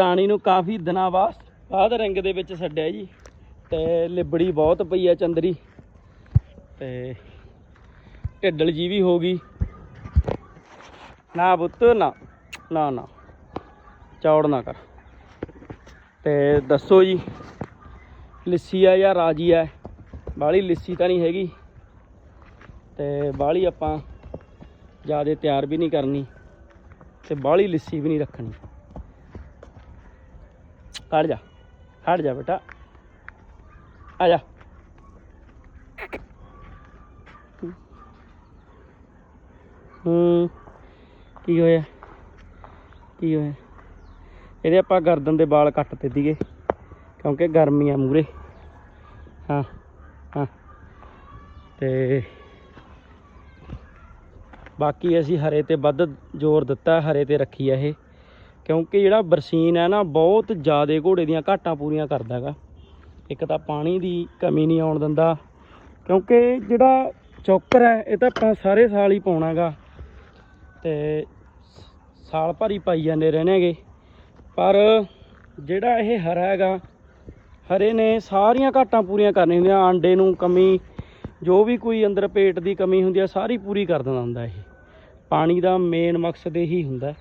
ਰਾਣੀ ਨੂੰ ਕਾਫੀ ਦਿਨਾਂ ਬਾਅਦ ਬਾਅਦ ਰੰਗ ਦੇ ਵਿੱਚ ਛੱਡਿਆ ਜੀ। ਤੇ ਲਿਬੜੀ ਬਹੁਤ ਪਈ ਆ ਚੰਦਰੀ। ਤੇ ਢਿੱਡਲ ਜੀ ਵੀ ਹੋ ਗਈ। ਨਾ ਪੁੱਤ, ਨਾ ਨਾ ਨਾ। ਚੌੜ ਨਾ ਕਰ। ਤੇ ਦੱਸੋ ਜੀ, ਲਿੱਸੀ ਆ ਜਾਂ ਰਾਜੀ ਆ? ਬਾਹਲੀ ਲਿੱਸੀ ਤਾਂ ਨਹੀਂ ਹੈਗੀ। ਤੇ ਬਾਹਲੀ ਆਪਾਂ ਜ਼ਿਆਦਾ ਤਿਆਰ ਵੀ ਨਹੀਂ ਕਰਨੀ। ਤੇ ਬਾਹਲੀ ਲਿੱਸੀ ਵੀ ਨਹੀਂ ਰੱਖਣੀ। ਹਟ ਜਾ ਹਟ ਜਾ ਬੇਟਾ। ਆ ਜਾ। ਹੂੰ, ਕੀ ਹੋਇਆ? ਕੀ ਹੋਇਆ? ਇਹਦੇ ਆਪਾਂ ਗਰਦਨ ਦੇ ਵਾਲ ਕੱਟ ਤੇ ਦੀਏ ਕਿਉਂਕਿ ਗਰਮੀ ਆ ਮੂਰੇ। ਹਾਂ ਹਾਂ। ਤੇ ਬਾਕੀ ਅਸੀਂ ਹਰੇ ਤੇ ਵੱਧ ਜ਼ੋਰ ਦਿੱਤਾ, ਹਰੇ ਤੇ ਰੱਖੀ ਆ ਇਹ। ਕਿਉਂਕਿ ਜਿਹੜਾ ਬਰਸੀਨ ਹੈ ਨਾ, ਬਹੁਤ ਜ਼ਿਆਦਾ ਘੋੜੇ ਦੀਆਂ ਘਾਟਾਂ ਪੂਰੀਆਂ ਕਰਦਾ ਹੈਗਾ। ਇੱਕ ਤਾਂ ਪਾਣੀ ਦੀ ਕਮੀ ਨਹੀਂ ਆਉਣ ਦਿੰਦਾ, ਕਿਉਂਕਿ ਜਿਹੜਾ ਚੌਕਰ ਹੈ, ਇਹ ਤਾਂ ਆਪਾਂ ਸਾਰੇ ਸਾਲ ਹੀ ਪਾਉਣਾਗਾ ਤੇ ਸਾਲ ਭਰੀ ਪਾਈ ਜਾਂਦੇ ਰਹਿਣੇਗੇ ਪਰ ਜਿਹੜਾ ਇਹ ਹਰਾ ਹੈਗਾ, ਹਰੇ ਨੇ ਸਾਰੀਆਂ ਘਾਟਾਂ ਪੂਰੀਆਂ ਕਰਨੀਆਂ ਹੁੰਦੀਆਂ। ਆਂਡੇ ਨੂੰ ਕਮੀ, ਜੋ ਵੀ ਕੋਈ ਅੰਦਰ ਪੇਟ ਦੀ ਕਮੀ ਹੁੰਦੀ ਆ ਸਾਰੀ ਪੂਰੀ ਕਰ ਦਿੰਦਾ ਹੁੰਦਾ ਇਹ। ਪਾਣੀ ਦਾ ਮੇਨ ਮਕਸਦ ਇਹੀ ਹੁੰਦਾ।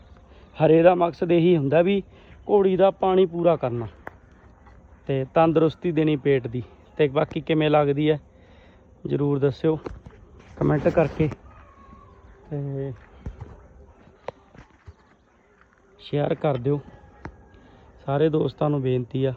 ਹਰੇ ਦਾ ਮਕਸਦ ਇਹੀ ਹੁੰਦਾ ਵੀ ਘੋੜੀ ਦਾ ਪਾਣੀ ਪੂਰਾ ਕਰਨਾ ਤੇ ਤੰਦਰੁਸਤੀ ਦੇਣੀ ਪੇਟ ਦੀ ਤੇ ਬਾਕੀ ਕਿਵੇਂ ਲੱਗਦੀ ਹੈ ਜਰੂਰ ਦੱਸਿਓ ਕਮੈਂਟ ਕਰਕੇ ਤੇ ਸ਼ੇਅਰ ਕਰ ਦਿਓ। ਸਾਰੇ ਦੋਸਤਾਂ ਨੂੰ ਬੇਨਤੀ ਆ